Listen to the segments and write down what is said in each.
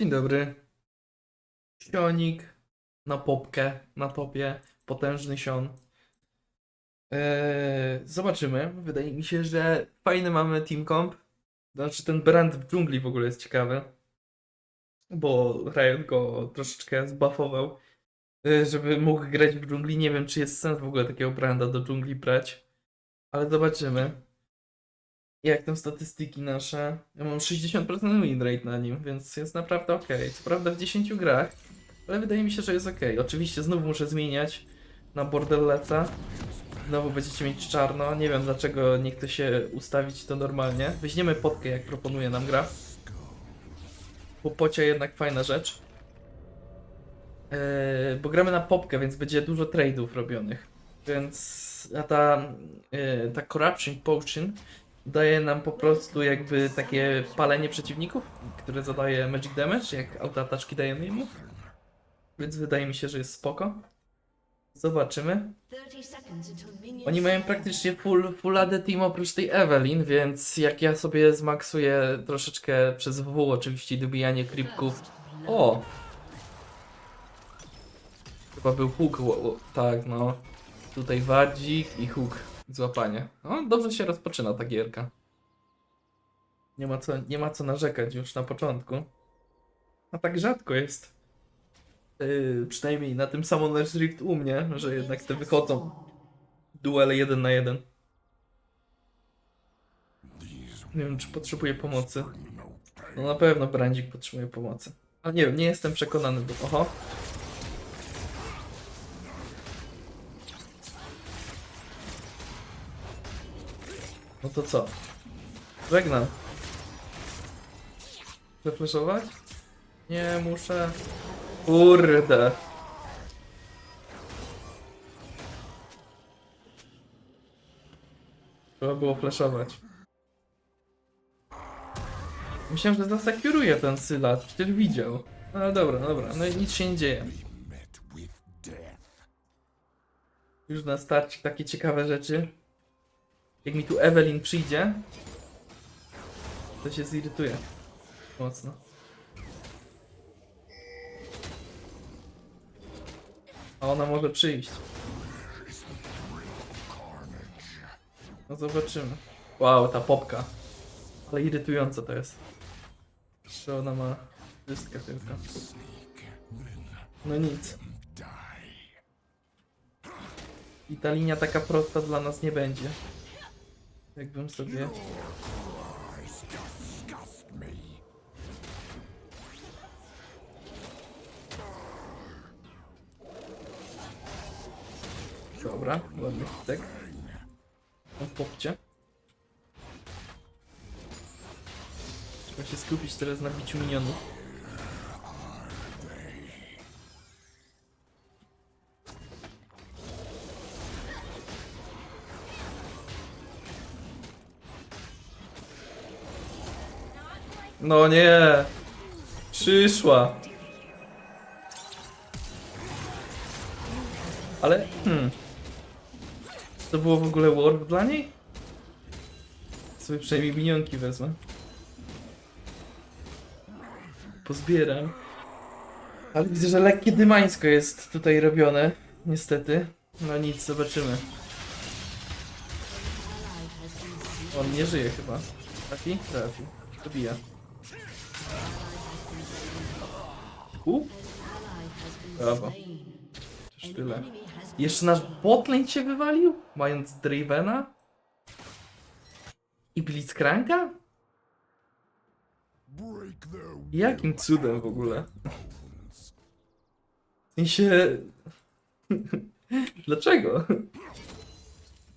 Dzień dobry. Sionik na popkę, na topie, potężny Sion. Eee, zobaczymy. Wydaje mi się, że fajny mamy team comp. Znaczy ten brand w dżungli w ogóle jest ciekawy. Bo Riot go troszeczkę zbuffował, e, żeby mógł grać w dżungli. Nie wiem, czy jest sens w ogóle takiego branda do dżungli brać. Ale zobaczymy. Jak tam statystyki nasze? Ja mam 60% win rate na nim, więc jest naprawdę ok. Co prawda w 10 grach, ale wydaje mi się, że jest ok. Oczywiście znów muszę zmieniać na Borderlessa. Znowu będziecie mieć czarno. Nie wiem dlaczego nie chce się ustawić to normalnie. Weźmiemy potkę, jak proponuje nam gra. Pocie jednak fajna rzecz. Eee, bo gramy na popkę, więc będzie dużo tradeów robionych. Więc a ta, e, ta Corruption Potion daje nam po prostu jakby takie palenie przeciwników, które zadaje magic damage, jak autoataczki dajemy mu. Więc wydaje mi się, że jest spoko. Zobaczymy. Oni mają praktycznie full, full AD team oprócz tej Evelyn, więc jak ja sobie zmaksuję troszeczkę przez W oczywiście dobijanie creepków. O! Chyba był hook, tak no. Tutaj wardzik i hook. Złapanie. No, dobrze się rozpoczyna ta gierka. Nie ma co, nie ma co narzekać już na początku. A tak rzadko jest. Yy, przynajmniej na tym Summoner's Rift u mnie, że jednak te wychodzą duele jeden na jeden. Nie wiem, czy potrzebuję pomocy. No na pewno Brandzik potrzebuje pomocy. Ale nie wiem, nie jestem przekonany, bo... Oho. No to co? Żegnam. Zaflaszować? Nie, muszę. Kurde. Trzeba było flashować. Myślałem, że zasekuruje ten Sylat, przecież widział. No ale dobra, dobra, no i nic się nie dzieje. Już na starcie takie ciekawe rzeczy. Jak mi tu Evelyn przyjdzie, to się zirytuje. Mocno. A ona może przyjść. No zobaczymy. Wow, ta popka. Ale irytująca to jest. Że ona ma wszystko tylko. No nic. I ta linia taka prosta dla nas nie będzie. Jakbym sobie... Dobra, ładny hitek. On popcie. Trzeba się skupić teraz na biciu minionów. No nie! Przyszła! Ale, hmm. To było w ogóle warp dla niej? Sobie przynajmniej minionki wezmę. Pozbieram. Ale widzę, że lekkie dymańsko jest tutaj robione. Niestety. No nic, zobaczymy. On nie żyje chyba. Trafi? Trafi. Dobija. U? Brawo. Czyż tyle. Jeszcze nasz botlane się wywalił? Mając Dravena? I Blitzcranka? Jakim cudem w ogóle? W sensie... Dlaczego?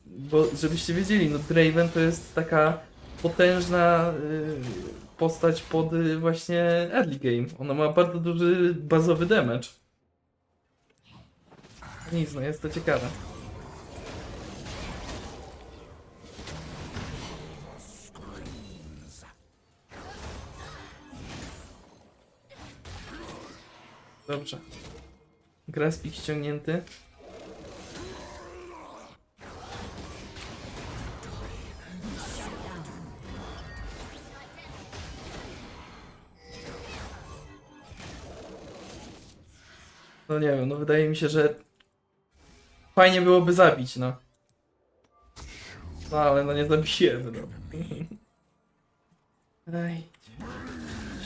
Bo żebyście wiedzieli, no Draven to jest taka potężna y, postać pod y, właśnie early game. Ona ma bardzo duży bazowy damage. Nic, no jest to ciekawe. Dobrze. Graspik ściągnięty. No nie wiem, no wydaje mi się, że fajnie byłoby zabić, no. No ale no nie zabijemy, no. Ej,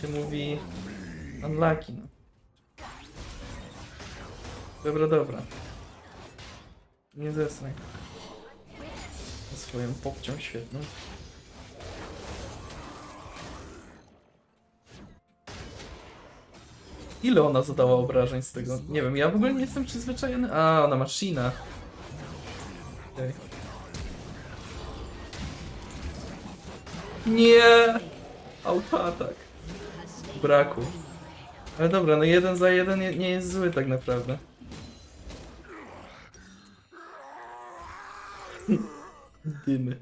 się mówi unlucky, no. Dobra, dobra. Nie zesnaj. Swoją popcią świetną. Ile ona zadała obrażeń z tego? Nie wiem, ja w ogóle nie jestem przyzwyczajony. A, ona ma Shina. Okej. Nie! Autoatak. Braku. Ale dobra, no jeden za jeden nie, nie jest zły tak naprawdę. Dymy.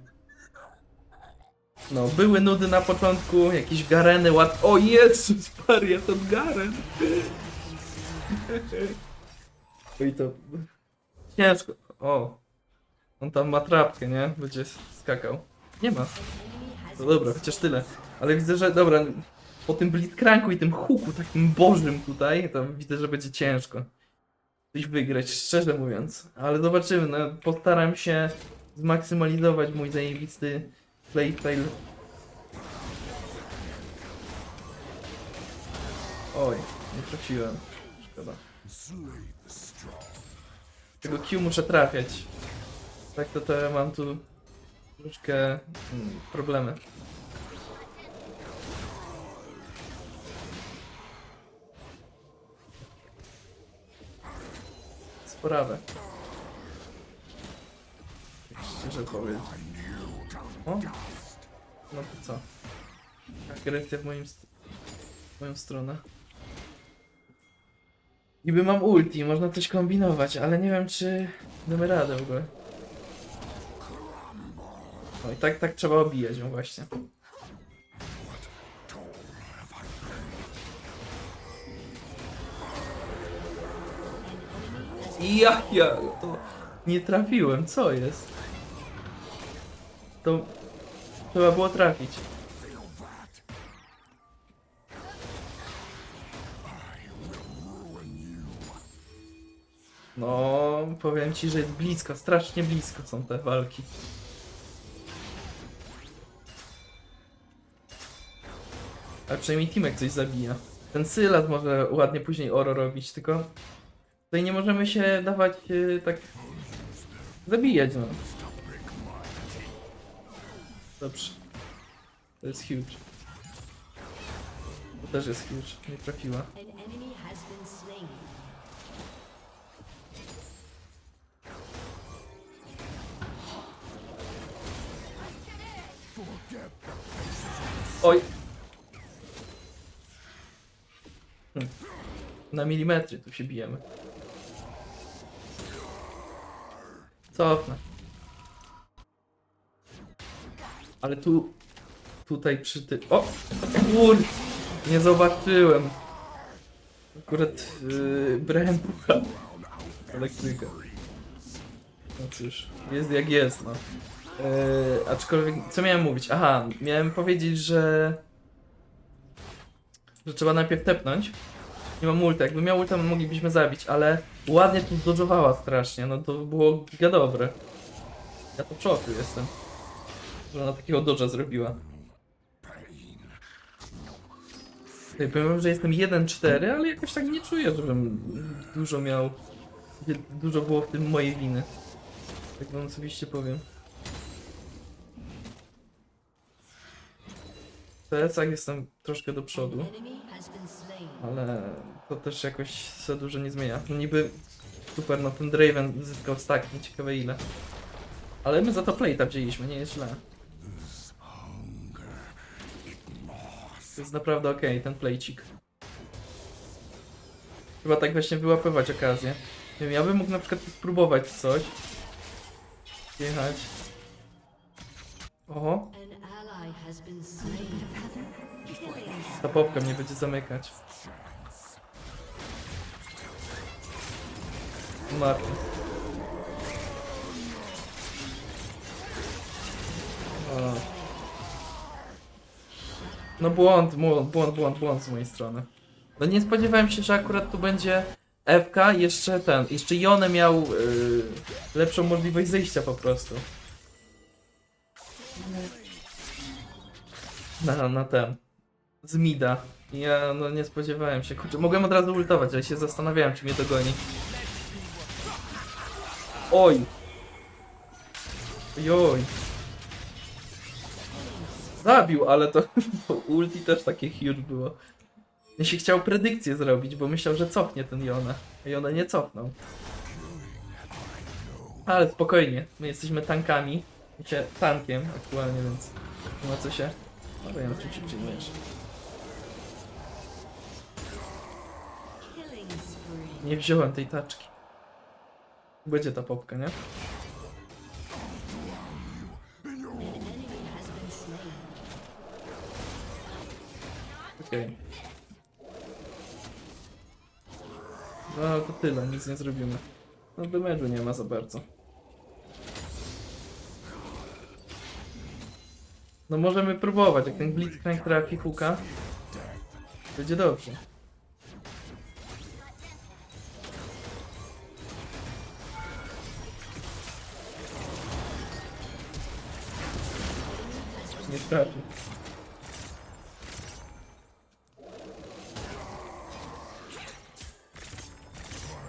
No, były nudy na początku, jakieś gareny łat... O Jezus Maria, ten garen! Oj to... Ciężko. O. On tam ma trapkę, nie? Będzie skakał. Nie ma. No dobra, chociaż tyle. Ale widzę, że dobra, po tym blitzcranku i tym huku takim bożym tutaj, to widzę, że będzie ciężko. Coś wygrać, szczerze mówiąc. Ale zobaczymy, no postaram się zmaksymalizować mój zajebisty playstyle. Oj, nie trafiłem. Szkoda. Tego Q muszę trafiać. Tak to, to ja mam tu troszkę mm, problemy. Sprawę. Szczerze powiem. O? No to co? Agresja w moim st- w moją stronę. Niby mam ulti, można coś kombinować, ale nie wiem czy damy radę w ogóle. No i tak, tak trzeba obijać ją właśnie. Ja, ja, to nie trafiłem, co jest? To trzeba było trafić. No, powiem ci, że jest blisko, strasznie blisko są te walki. Ale przynajmniej Timek coś zabija. Ten Sylas może ładnie później oro robić, tylko tutaj nie możemy się dawać e, tak zabijać, no. Dobrze. To jest huge. To też jest huge, nie trafiła. Oj! Hm. Na milimetry tu się bijemy. Cofnę. Ale tu... Tutaj przy ty... O! Kur... Nie zobaczyłem. Akurat yy, brałem pucha. Elektryka. No cóż, jest jak jest, no. Yy, aczkolwiek, co miałem mówić? Aha, miałem powiedzieć, że... Że trzeba najpierw tepnąć. Nie mam ulta, jakby miał ulta, moglibyśmy zabić, ale ładnie tu dodżowała strasznie, no to było giga dobre. Ja to w szoku jestem. Że ona takiego dodża zrobiła. Tutaj powiem, że jestem 1-4, ale jakoś tak nie czuję, żebym dużo miał... Dużo było w tym mojej winy. Tak wam osobiście powiem. W CS-ach jestem troszkę do przodu, ale to też jakoś za dużo nie zmienia. No niby super, no ten Draven zyskał stack, nie ciekawe ile. Ale my za to plate'a wzięliśmy, nie jest źle. Jest naprawdę okej, ten playcik. Chyba tak właśnie wyłapywać okazję. Nie wiem, ja bym mógł na przykład spróbować coś. Jechać. Oho, ta popka mnie będzie zamykać. Martin. O. No błąd, błąd, błąd, błąd, błąd z mojej strony. No nie spodziewałem się, że akurat tu będzie FK jeszcze ten, jeszcze Jone miał yy, lepszą możliwość zejścia po prostu. Na, na ten. Z mida. Ja no nie spodziewałem się. Kurczę, mogłem od razu ultować, ale się zastanawiałem, czy mnie dogoni. Oj! Oj! Zabił, ale to, to ulti też takie huge było. Ja się chciał predykcję zrobić, bo myślał, że cofnie ten Jona. A Jona nie cofnął. Ale spokojnie, my jesteśmy tankami. Wiecie, tankiem aktualnie, więc nie ma co się... No wiem, czym się przyjmujesz. Nie wziąłem tej taczki. Będzie ta popka, nie? Okej. No to tyle, nic nie zrobimy. No damage'u nie ma za bardzo. No możemy próbować, jak ten Blitzcrank trafi huka. Będzie dobrze. Nie trafi.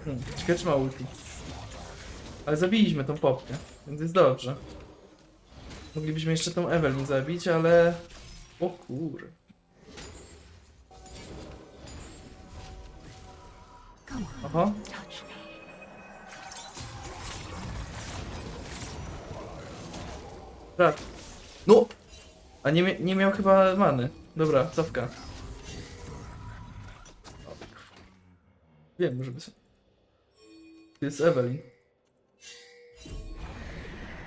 Hmm, ma ulti. Ale zabiliśmy tą popkę, więc jest dobrze. Moglibyśmy jeszcze tą Evelyn zabić, ale... O kur... Oho. Tak. No! A nie, nie miał chyba many. Dobra, cofka. Wiem, żeby sobie... To jest Evelyn.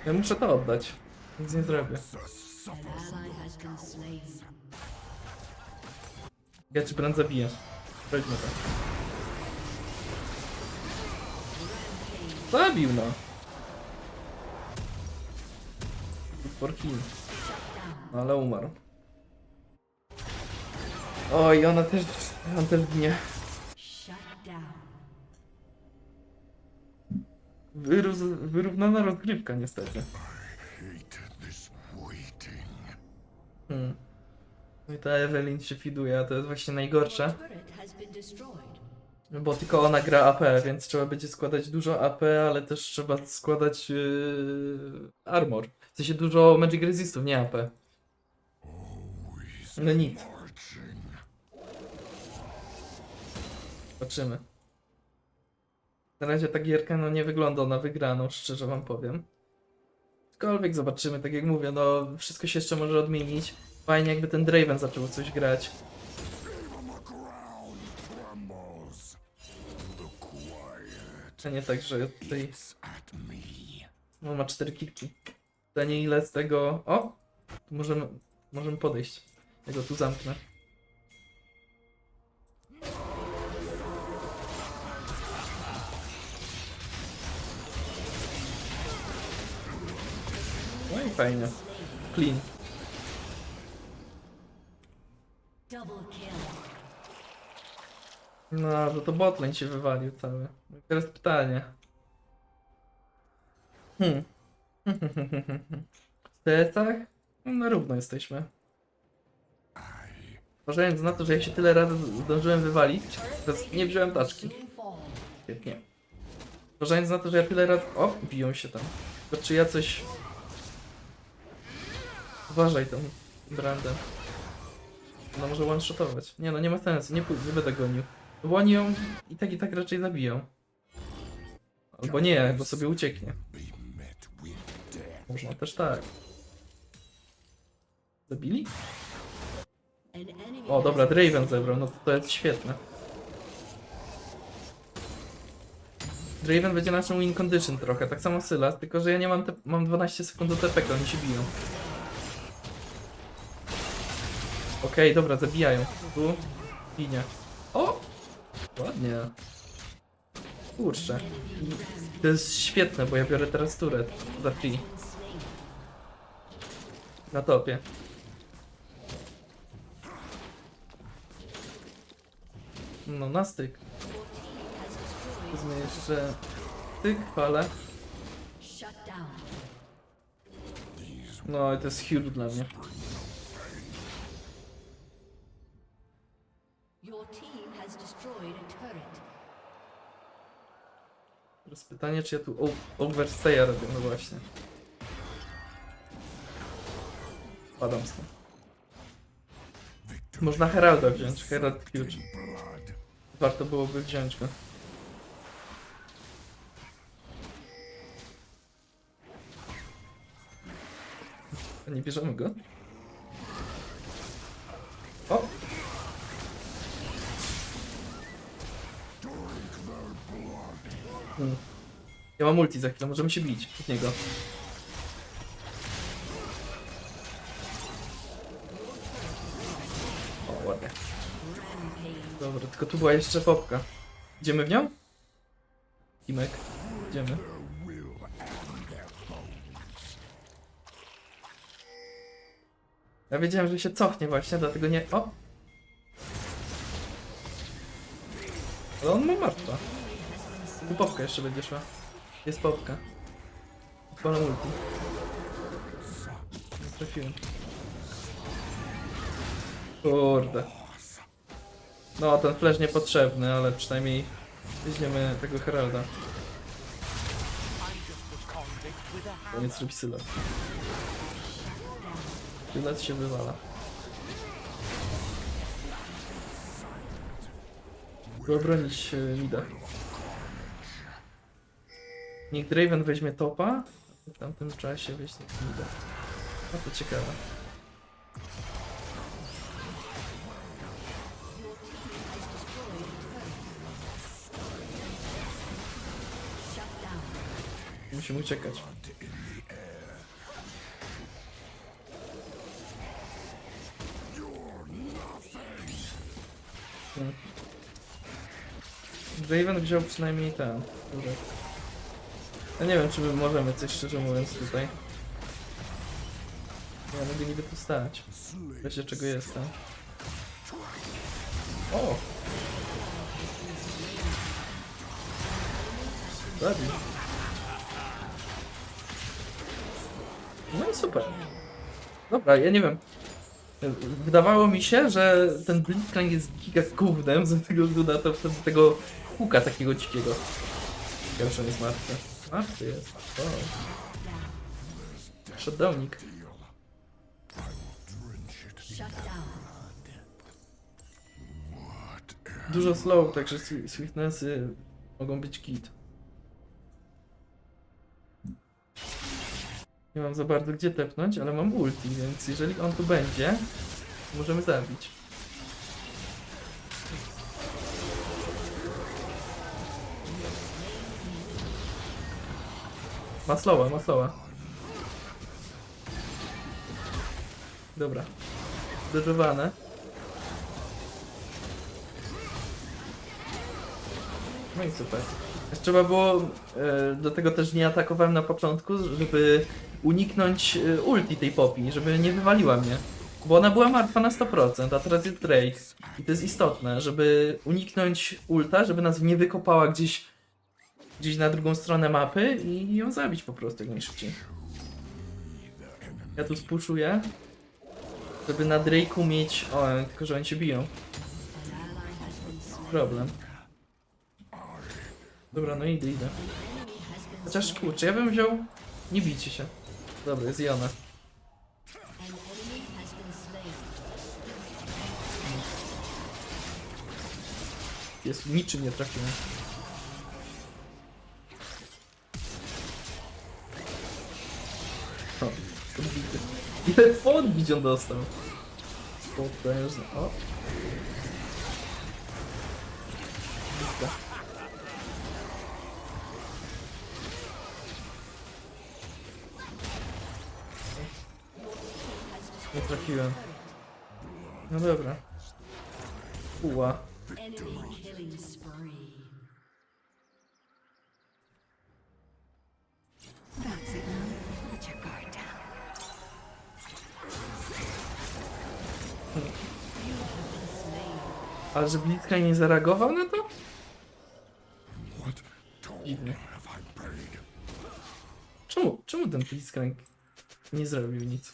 Ja muszę to oddać. Nic nie zrobię. Ja ci brand zabiję. Weźmy to. Zabił no. Good for kill. No, ale umarł. Oj, ona też... On też ginie. Wyróz, wyrównana rozgrywka niestety. Hmm. No i ta Evelyn się fiduje, a to jest właśnie najgorsze. Destroyed. Bo tylko ona gra AP, więc trzeba będzie składać dużo AP, ale też trzeba składać yy, armor. W sensie dużo Magic Resistów, nie AP. No nic, Marching. Na razie ta gierka no, nie wygląda na wygraną, szczerze wam powiem. Aczkolwiek zobaczymy, tak jak mówię, no wszystko się jeszcze może odmienić. Fajnie jakby ten Draven zaczął coś grać. A nie tak, że tutaj no, ma cztery kilki. Pytanie ile z tego... O! Tu możemy, możemy podejść. Ja go tu zamknę. Fajnie. Clean. No, że to botlane się wywalił cały. Teraz pytanie. Hmm. W CS-ach? No, na równo jesteśmy. Zważając na to, że ja się tyle razy zdążyłem wywalić, teraz nie wziąłem taczki. Świetnie. Zważając na to, że ja tyle razy... O, biją się tam. To czy ja coś... Uważaj tą brandę. No może one-shotować. Nie no, nie ma sensu, nie, nie będę gonił. Oni ją i tak i tak raczej zabiją. Albo nie, bo sobie ucieknie. Można też tak. Zabili? O, dobra, Draven zebrał, no to, to jest świetne. Draven będzie naszą win condition trochę, tak samo Sylas, tylko że ja nie mam, te, mam 12 sekund do TPK, oni się biją. Okej, dobra, zabijają. Tu, ginie. O! Ładnie. Kurczę. To jest świetne, bo ja biorę teraz turret za free. Na topie. No, na styk. Wezmę jeszcze tyk, fale. Shut down. No i to jest huge dla mnie. Pytanie, czy ja tu overstaya robię, no właśnie. Padam stąd. Można Heralda wziąć, Herald Huge. Warto byłoby wziąć go. Nie bierzemy go? Ja mam multi za chwilę, możemy się bić od niego. O, ładnie. Dobra, tylko tu była jeszcze popka. Idziemy w nią? Timek, idziemy. Ja wiedziałem, że się cofnie właśnie, dlatego nie... O! Ale on ma martwa. Tu popka jeszcze będzie szła. Jest popka. Odpalam multi. Nie trafiłem. Kurde. No, ten flash niepotrzebny, ale przynajmniej weźmiemy tego Heralda. Koniec robi Sylas. Sylas się wywala. By obronić e, Mida. Niech Draven weźmie topa, a w tamtym czasie weźmie Mida. No to ciekawe. Musimy uciekać. Draven wziął przynajmniej ten. turret. Ja nie wiem, czy my możemy coś szczerze mówiąc tutaj. Ja mogę niby tu stać. W czego jestem. O! Zabił. No i super. Dobra, ja nie wiem. Wydawało mi się, że ten Blitzcrank jest giga gównem, ze względu na to wtedy tego huka takiego dzikiego. On jest martwy. Martwy jest. Wow. Shutdownik. Shut down. Dużo slow, także swi- swiftnessy mogą być git. Nie mam za bardzo gdzie tepnąć, ale mam ulti, więc jeżeli on tu będzie, możemy zabić. Ma slowa, ma slowa. Dobra. Zderzowane. No i super. Trzeba było, e, dlatego też nie atakowałem na początku, żeby uniknąć e, ulti tej popi, żeby nie wywaliła mnie. Bo ona była martwa na 100%, a teraz jest Drake. I to jest istotne, żeby uniknąć ulta, żeby nas nie wykopała gdzieś, gdzieś na drugą stronę mapy i ją zabić po prostu jak najszybciej. Ja tu spuszuję, żeby na Drake'u mieć... O, tylko że oni się biją. Problem. Dobra, no idę, idę. Chociaż kurczę, ja bym wziął... Nie bijcie się. Dobra, jest slain. Jest niczym nie trafiłem. Ile podbić on dostał? Potężny. O. Nie trafiłem. No dobra. Uła. That's it. Ale że Blitzcrank nie zareagował na to? Have I paid? Czemu, czemu ten Blitzcrank nie zrobił nic?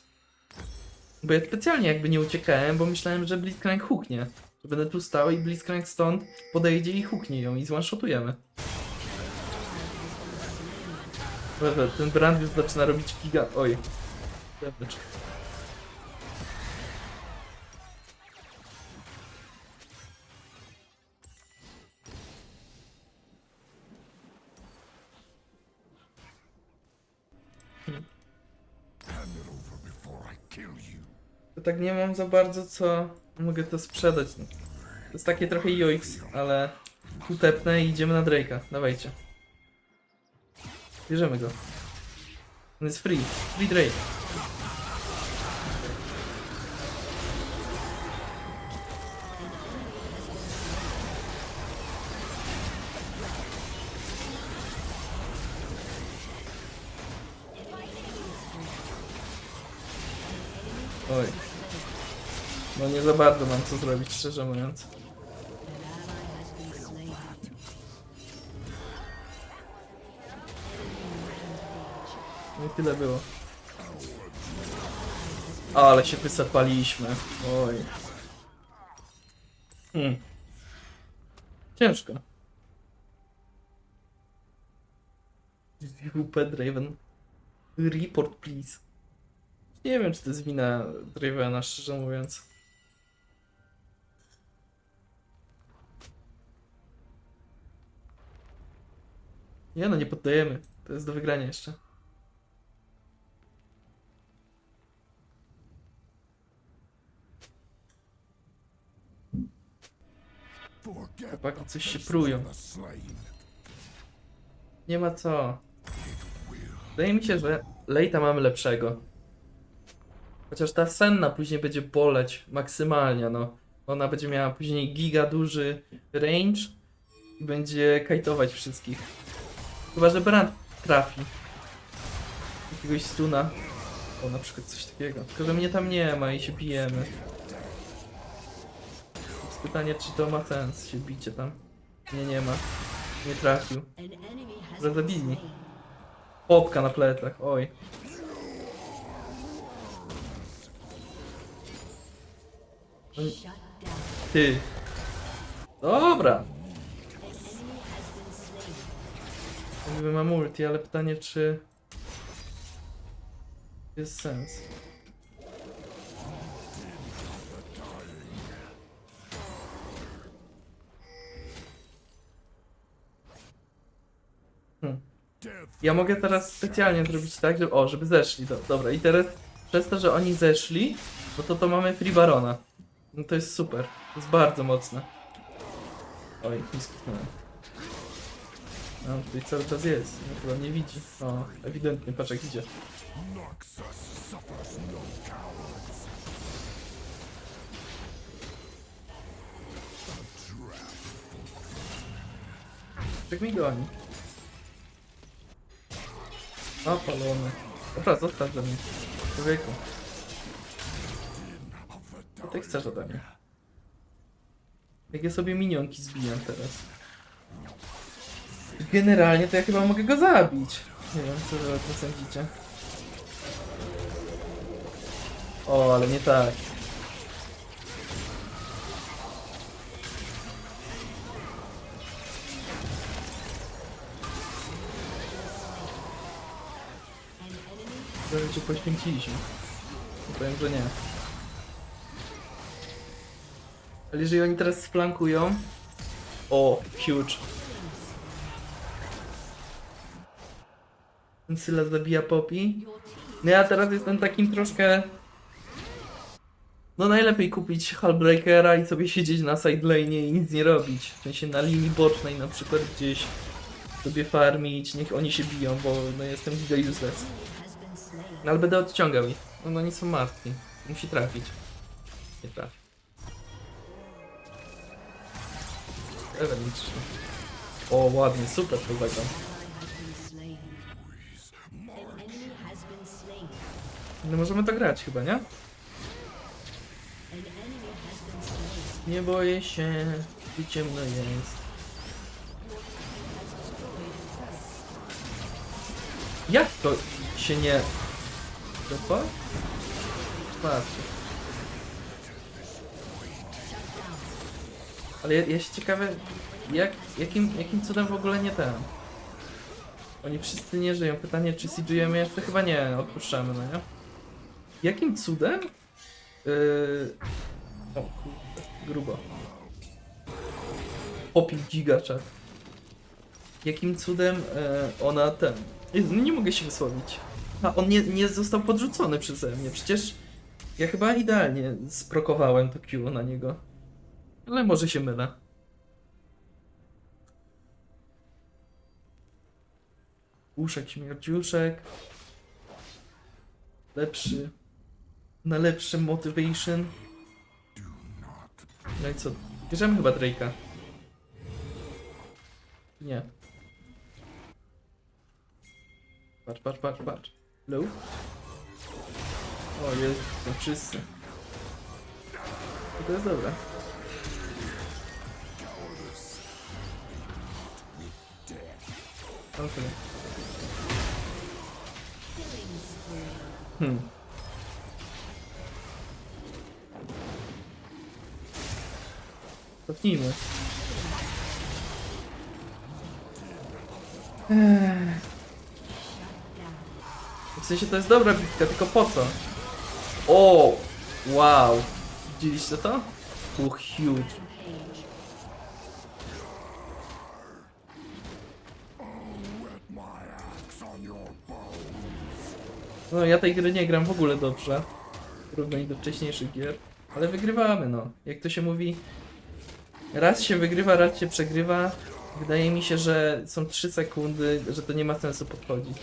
Bo ja specjalnie jakby nie uciekałem, bo myślałem, że Blitzcrank huknie. Że będę tu stał i Blitzcrank stąd podejdzie i huknie ją i zone-shotujemy. Dobra, ten brand już zaczyna robić giga... Oj. Damage. To tak nie mam za bardzo co mogę to sprzedać. To jest takie trochę UX, ale tu tepnę i idziemy na Drake'a. Dawajcie. Bierzemy go. On jest free. Free Drake. Nie za bardzo mam co zrobić, szczerze mówiąc. No i tyle było. Ale się wysapaliśmy. Oj. Hmm. Ciężko. WP Draven. Report please. Nie wiem, czy to jest wina Dravena, szczerze mówiąc. Nie no, nie poddajemy. To jest do wygrania jeszcze. Chłopaki coś się prują. Nie ma co. Wydaje mi się, że Lejta mamy lepszego. Chociaż ta senna później będzie boleć maksymalnie, no. Ona będzie miała później giga duży range i będzie kajtować wszystkich. Chyba, że Brand trafi. Jakiegoś stuna. O, na przykład coś takiego. Tylko, że mnie tam nie ma i się bijemy. Jest pytanie, czy to ma sens, się bicie tam. Nie, nie ma. Nie trafił. Slain. Popka na plecach, oj. Ty. Dobra. Niby ma multi, ale pytanie czy... Jest sens. Hmm. Ja mogę teraz specjalnie zrobić tak, żeby... O, żeby zeszli. Do, dobra, i teraz przez to, że oni zeszli, no to to mamy Free Barona. No to jest super. To jest bardzo mocne. Oj, nie skipnąłem. No, tutaj cały czas jest. No, chyba nie widzi. O, ewidentnie, patrz jak idzie. No. Jak mi goni. O, palony. Dobra, zostaw ze mnie. Człowieku. Co ty chcesz ode mnie? Jak ja sobie minionki zbijam teraz. Generalnie to ja chyba mogę go zabić. Nie wiem, co wy o tym sądzicie. O, ale nie tak. Prawie cię poświęciliśmy. Powiem, że nie. Ale jeżeli oni teraz flankują... O, huge. Syla zabija Poppy. No ja teraz jestem takim troszkę... No najlepiej kupić Hullbreakera i sobie siedzieć na side lane i nic nie robić. W sensie na linii bocznej na przykład gdzieś sobie farmić, niech oni się biją, bo no jestem giga useless. No ale będę odciągał ich. No, no oni są martwi. Musi trafić. Nie trafi. Trzy. O, ładnie, super to. No możemy to grać chyba, nie? Nie boję się, i ciemno jest. Jak to się nie... To co? Patrzcie. Ale ja, ja się ciekawe, jak, jakim, jakim cudem w ogóle nie ten. Oni wszyscy nie żyją. Pytanie, czy CGM jeszcze? Chyba nie, odpuszczamy, no nie? Jakim cudem? Yy... O grubo. Popił gigaczat. Jakim cudem e, ona ten... No nie mogę się wysłowić. A on nie, nie został podrzucony przeze mnie. Przecież ja chyba idealnie sprokowałem to Q na niego. Ale może się mylę. Uszek, śmierdziuszek. Lepszy. Na lepszy motivation. No i co? Bierzemy chyba Drake'a. Nie. Patrz, patrz, patrz, patrz. Low. O, jest, są wszyscy. To jest dobre. Okej. Hmm. Cofnijmy. W sensie to jest dobra bitka, tylko po co? O! Wow! Widzieliście to? Było huge. No ja tej gry nie gram w ogóle dobrze. W porównaniu do wcześniejszych gier. Ale wygrywamy no. Jak to się mówi. Raz się wygrywa, raz się przegrywa. Wydaje mi się, że są 3 sekundy, że to nie ma sensu podchodzić.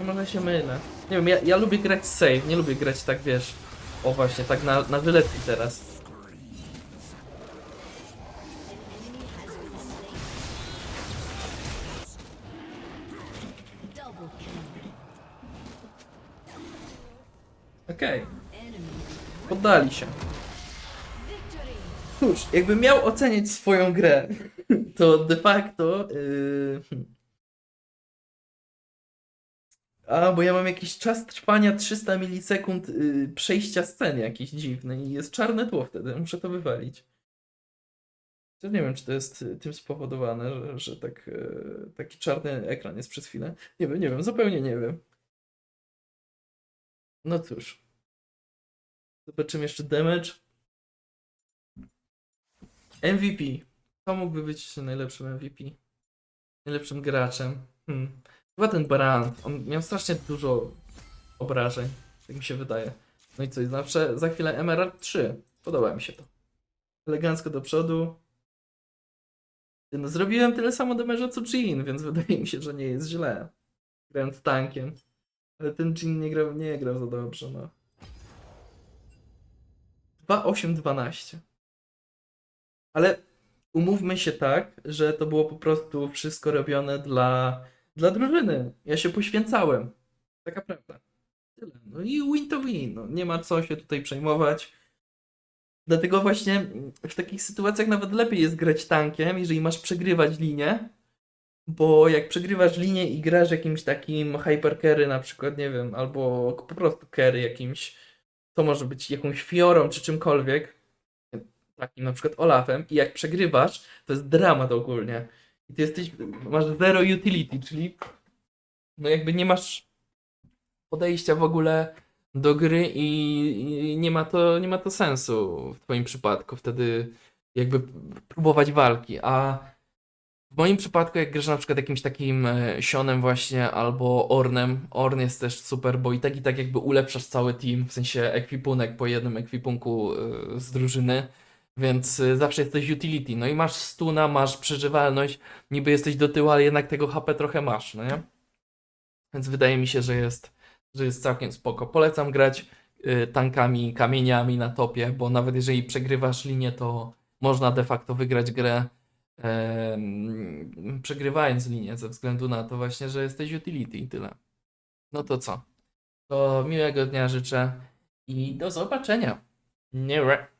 No może się mylę. Nie wiem, ja, ja lubię grać save, nie lubię grać tak wiesz. O właśnie, tak na, na wyletki teraz. Okej, Enemy poddali się. Cóż, jakbym miał ocenić swoją grę, to de facto. Yy... A, bo ja mam jakiś czas trwania 300 milisekund yy, przejścia sceny jakiś dziwny i jest czarne tło wtedy, muszę to wywalić. To nie wiem, czy to jest y, tym spowodowane, że, że tak, yy, taki czarny ekran jest przez chwilę. Nie wiem, nie wiem, zupełnie nie wiem. No cóż. Zobaczymy jeszcze damage. MVP. Kto mógłby być najlepszym MVP? Najlepszym graczem? Hmm. Chyba ten Brand. On miał strasznie dużo obrażeń, tak mi się wydaje. No i co, zawsze za chwilę Emerald 3. Podoba mi się to. Elegancko do przodu. No, zrobiłem tyle samo damage'a co Jean, więc wydaje mi się, że nie jest źle. Grając tankiem. Ale ten Jean nie grał, nie grał za dobrze, no. 2-8-12. Ale umówmy się tak, że to było po prostu wszystko robione dla, dla drużyny. Ja się poświęcałem. Taka prawda. Tyle. No i win to win. No, nie ma co się tutaj przejmować. Dlatego właśnie w takich sytuacjach nawet lepiej jest grać tankiem, jeżeli masz przegrywać linię. Bo jak przegrywasz linię i grasz jakimś takim hypercarry na przykład, nie wiem, albo po prostu carry jakimś, to może być jakąś fiorą czy czymkolwiek, takim na przykład Olafem i jak przegrywasz, to jest dramat ogólnie. I ty jesteś, masz zero utility, czyli no jakby nie masz podejścia w ogóle do gry i, nie ma to, nie ma to sensu w twoim przypadku. Wtedy jakby próbować walki, a w moim przypadku jak grasz na przykład jakimś takim e, Sionem właśnie albo Ornem, Orn jest też super, bo i tak i tak jakby ulepszasz cały team, w sensie ekwipunek po jednym ekwipunku e, z drużyny, więc y, zawsze jesteś utility. No i masz stuna, masz przeżywalność, niby jesteś do tyłu, ale jednak tego HP trochę masz, no nie? Więc wydaje mi się, że jest, że jest całkiem spoko. Polecam grać y, tankami, kamieniami na topie, bo nawet jeżeli przegrywasz linię, to można de facto wygrać grę em, przegrywając linię, ze względu na to właśnie, że jesteś utility i tyle. No to co? To miłego dnia życzę i do zobaczenia. Nie.